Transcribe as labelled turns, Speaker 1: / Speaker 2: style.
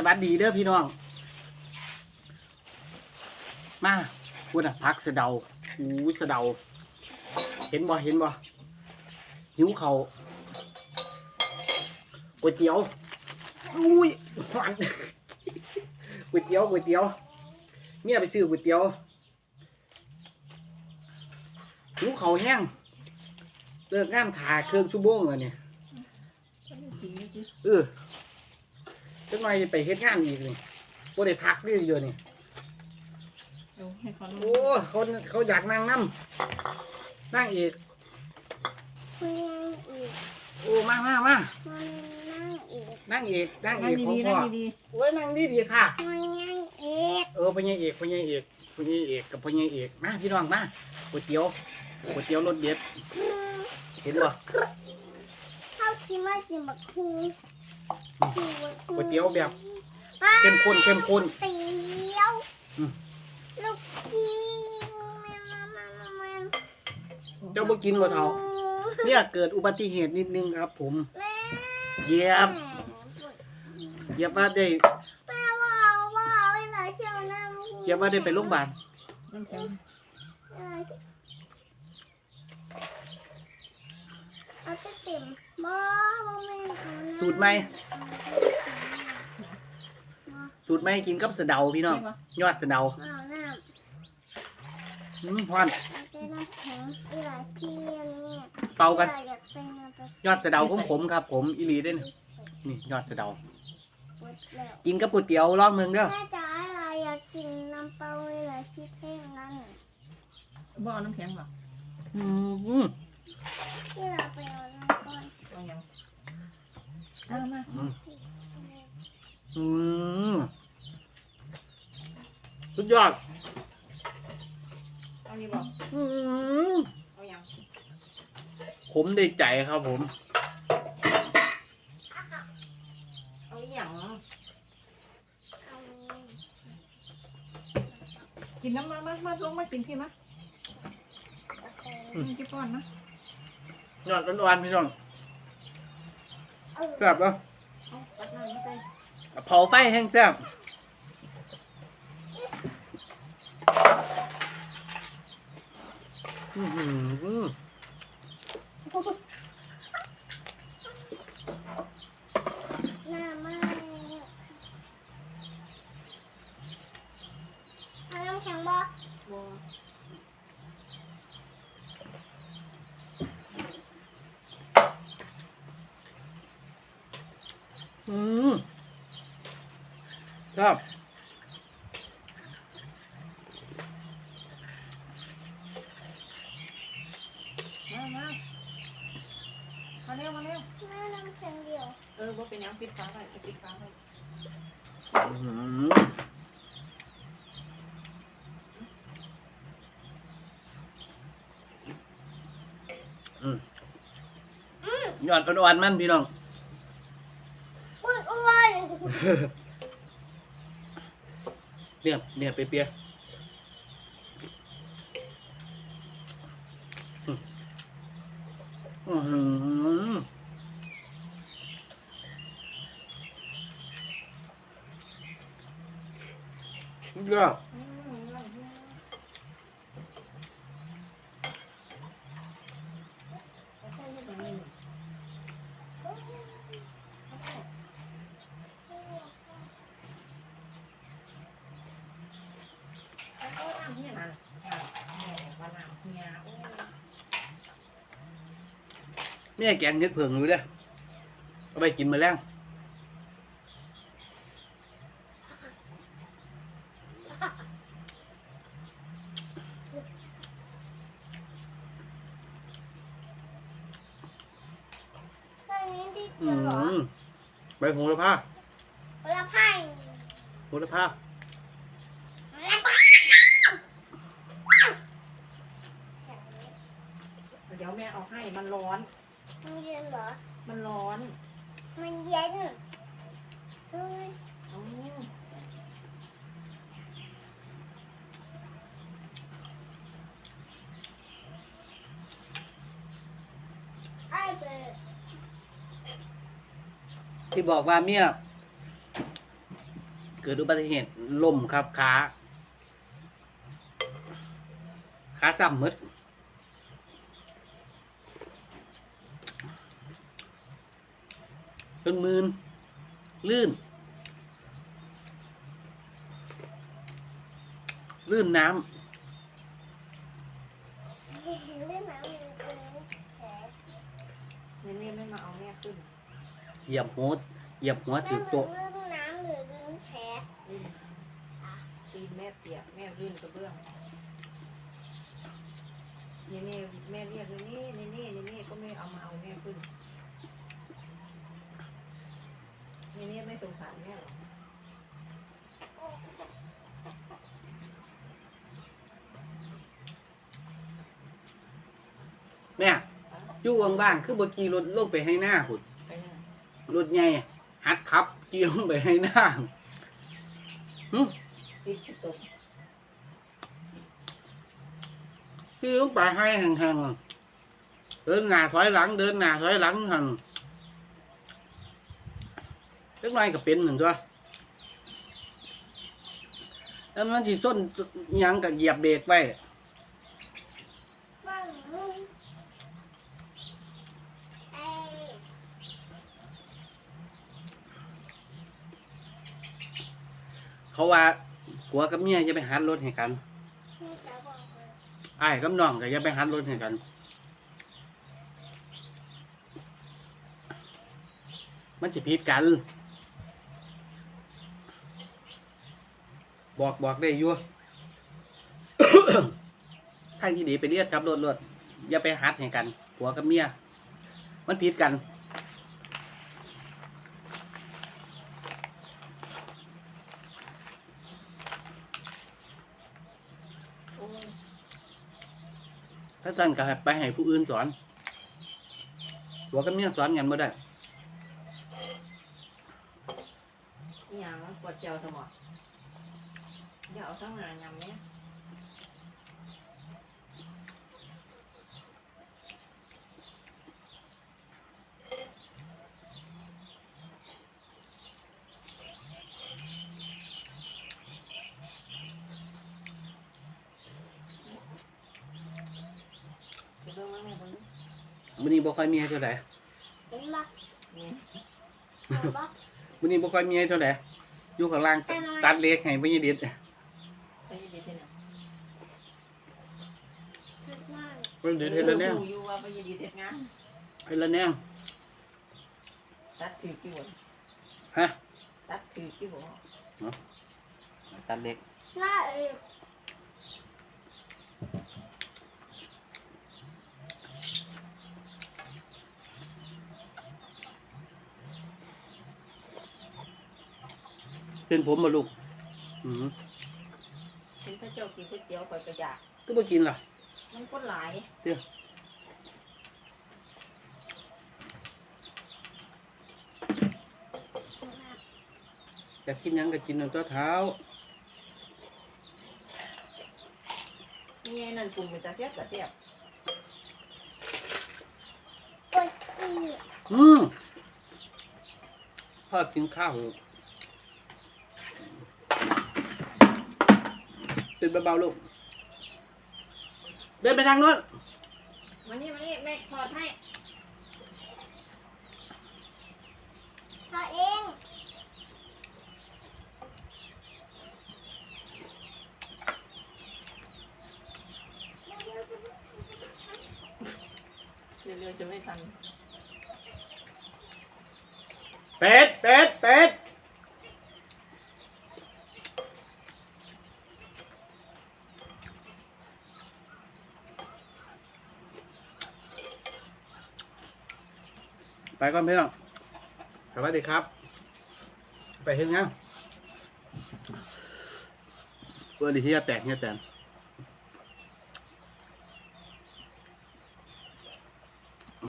Speaker 1: สวัสดีเด้อพี่น้อง มาพูดอะพักสะเดาหูสะเดา เห็นบ่เห็นบ่หิวเขาวก๋วยเตี๋ยวอุ้ยฟันก๋วยเตี๋ยวก๋วยเตี๋ยวเนี่ยไปซื้อก๋วยเตี๋ยวหิวเขาวแห้งเลิกงานถ่าเครื่องชั่วโมงแล้วเนี่ยเออ จังหน่อยไปเฮ็ดงานอีกนี่บ่ได้พักนี่อยู่นี่
Speaker 2: เอาให้เขา
Speaker 1: โอ้เขาเขาอยากนั่งน้ำนั่งอีก
Speaker 3: มันยังอีก
Speaker 1: โอ้มามามา
Speaker 3: มันนั่งอีก
Speaker 1: นั่งอีกนั่ง
Speaker 2: นั่ง
Speaker 1: อีกของ
Speaker 2: ดีๆ
Speaker 1: พ่
Speaker 2: นั่
Speaker 1: อง
Speaker 2: ดี
Speaker 1: โอ้ยนั่งดีดีค่ะ
Speaker 3: มันยังอีก
Speaker 1: เออพ่อใหญ่เอกพ่อใหญ่เอกพ่อใหญ่เอกกับพ่อใหญ่เอกมาพี่น้องมาก๋วยเตี๋ยวก๋วยเตี๋ยวรสเด็ดเห็นบ่
Speaker 3: เข้าชิมาจิบักคู
Speaker 1: ก๋วยเตี๋ยวแบบเข้มข้นเข้มข้น
Speaker 3: เตี๋ยว
Speaker 1: อืม
Speaker 3: ลูกชิ้นมันมันมันมัน
Speaker 1: เจ้าบ่กินบ่เท่าเนี่ยเกิดอุบัติเหตุนิดนึงครับผม
Speaker 3: แม่
Speaker 1: เหยียบเหยียบว่าได้
Speaker 3: แม่ว่าว่าเวลาเชี่ยวน้
Speaker 1: เหยียบว่าได้ไปโรงพยาบาล
Speaker 2: ๆน้ำแข็ง
Speaker 3: เอาจะเต็ม บ่บ่แม่เอานะ
Speaker 1: สูตรไหม สูตรไหมกินกับสะเดาพี่น้อง
Speaker 2: ใช่ปะ
Speaker 1: ยอดสะเดา
Speaker 3: เอาน้
Speaker 1: อืมฮอนำ
Speaker 3: เอาแต่น้ำแข็งเวลาเชี่ยวเนี่ย
Speaker 1: เป่ากัน
Speaker 3: วลอยากใส่น้ำตาล
Speaker 1: ยอดสะเดาของผมครับ ผมอีหลีเด้นนี่ยอดสะเดา
Speaker 3: หมดแล้ว
Speaker 1: กินกับก๋วยเตี๋ยวลองเมืองเด้อ
Speaker 3: แม่จ๋าอะไรอยากกินน้ำเปล่าเวลาชิเพลงนั้น
Speaker 2: บ่เอาน้ำแข็งหรอ
Speaker 1: อืม
Speaker 3: ที่เราไปเอาน้ำก่อน
Speaker 2: เอายังเอามา
Speaker 1: อืมอืมสุดยอด
Speaker 2: เอานี่บ่
Speaker 1: อืม
Speaker 2: เอายัง
Speaker 1: ผมได้ใจครับผม
Speaker 2: เอาอีหยัง
Speaker 3: เอา
Speaker 2: กินน้ำมามามาลงมากินพี่มะ
Speaker 3: เอาใส่
Speaker 1: อืม
Speaker 2: กินป้อนนะ
Speaker 1: ยอดอ่อนๆพี่น้อง
Speaker 3: เอา
Speaker 1: แซ่บปะ
Speaker 2: เอาตัดน้ำมาใส่
Speaker 1: เผาไฟแห้งแซ่บอืม
Speaker 3: หน้าไหม้เอาน้ำแข็งบ่
Speaker 2: บ่
Speaker 1: อืม ครับ
Speaker 2: มามามาเร็วมาเร็ว
Speaker 3: แม่น้ำแข็งเดียว
Speaker 2: เออบ่เป็นหยังปิดฟ้าไว้ปิดฟ้าไว้
Speaker 1: อืมอืมยอดอ่อนๆมันพี่น้อง
Speaker 3: อ้วนอ้วน
Speaker 1: เนี่ยเนี่ยเปียกอืมอื้อหือสุดยอด
Speaker 2: อืมเอาใส่นี่ตรงนี้เอาเอาน้ำเนี่ยนั่นอะแม่ว่าน้ำเนี่ยโอ้ย
Speaker 1: แม่แกงเห็ดเผิงอยู่เด้อเอาไปกินมาแล้ว
Speaker 3: ตอนนี้ที่
Speaker 1: อื
Speaker 3: เดียวเหรอ
Speaker 1: มใบโหระพา
Speaker 3: ละไพ่
Speaker 1: โหระพา
Speaker 3: ละไพ่
Speaker 2: เดี๋ยวแม่เอาให้มันร้อน
Speaker 3: มันเย็นเหรอ
Speaker 2: มันร้อน
Speaker 3: มันเย็นเฮ้ย
Speaker 2: เอา
Speaker 3: ไอ้เบิร์ด
Speaker 1: ที่บอกว่าเมียกิดอุบัติเหตุล่มครับขาขาซ้ำหมด เป็นมืนลื่น ลื่นน้
Speaker 3: เล่นหนังมือเป็นแผล
Speaker 2: นี่นี่ไม่มาเอาแม่ขึ้นำ
Speaker 1: เหยียบหัวเหยียบหัว
Speaker 3: แม่
Speaker 1: ถือ
Speaker 3: เหมื
Speaker 1: โต๊ะ
Speaker 3: อนเรื่องน้ำหรือเรื่องแผล
Speaker 2: ลื่นตีนแม่เปียกแม่ลื่นกระเบื้องนี่นี่แม่เรียกนี่นี่นี่นี่นี่นี่ก็ไม่เอามาเอาแม่ขึ้นนี่นี่ไม่ สงสารแม่หรอก
Speaker 1: แม่อยู่ว่างๆคือบ่ขี่รถลงไปให้หน้าหุ่น
Speaker 2: ไปเนี่ย
Speaker 1: รถใหญ่หัดขับขี่ลงไปให้หน้าหึ
Speaker 2: ปิดสตก
Speaker 1: ขี่ลงไปให้ห่างๆเดินหน้าถอยหลัง เดินหน้าถอยหลังหั่น เล็กน้อยก็เป็นเหนึ่งตัวแล้วมันสิส้นยังกับเหยียบเบรกไว้เขาว่าผัวกับเมียจะไปหัดรถให้กัน
Speaker 3: ที่จะบอกเลย
Speaker 1: อ้ายกับน้องก็จะไปหัดรถให้กัน มันจะผิดกัน บอกบอกได้ยั่วทางที่ดีไปเรียกขับรถรถอย่าไปหัดให้กันผัวกับเมียมันผิดกันถ้าสั่นก็ให้ไปให้ผู้อื่นสอนผัวกับเมียสอนกันบ่ได้
Speaker 2: อีหยังปวดเจียวสมอง อย่าเอาทั้งหานยำเนี่ยไปเบิ่งมาแม่เบิ่ง
Speaker 1: มื้อนี้บ่ค่อยมีให้เท่าไหร่
Speaker 3: เป็นบัก
Speaker 2: นี่
Speaker 3: เอาบัก
Speaker 1: มื้อนี้บ่ค่อยมีให้เท่าไหร่อยู่ข้างล่าง
Speaker 3: แต่น้อย
Speaker 1: ตัดเล็กให้บ่ยิดิด
Speaker 2: ไปยืดที่ไหน
Speaker 3: ทุกบ้าน
Speaker 1: เพิ่นเดินเฮ็ดแล้วแนว
Speaker 2: อออยู่ว่าไปยืดเฮ็ดงาน
Speaker 1: เฮ็ดแล้วแนว
Speaker 2: ตัดถือกี่บ่
Speaker 1: ฮะ
Speaker 2: ตัดถือกี่บ่
Speaker 1: ตัดเล็ก
Speaker 3: หน้าเอง
Speaker 1: เป็นผมบ่ลูก อือ
Speaker 2: เห็นพระเจ้ากินก๋วยเตี๋ยวข่อยก็อยาก
Speaker 1: คือบ่กินล่ะ
Speaker 2: มันคนหลาย
Speaker 1: อยากกินหยังก็กินเอาตัวเท้า
Speaker 2: นี่ไอ้นั่นปรุงเป็นตาเสียบตาเสียบ
Speaker 3: ปวดขี้
Speaker 1: อืมพ่อกินข้าวลูกตื่นเบาๆลูก เดินไปทางโน้น
Speaker 2: มานี่มานี่แม่ถอดให้
Speaker 3: ตัวเอง
Speaker 2: เร็วๆจะไม่ทัน
Speaker 1: เป็ด เป็ด เป็ด ไปก่อนพี่น้องสวัสดีครับ ไปเฮ็ดงานเพื่อดีที่จะแตกเนี่ยแตก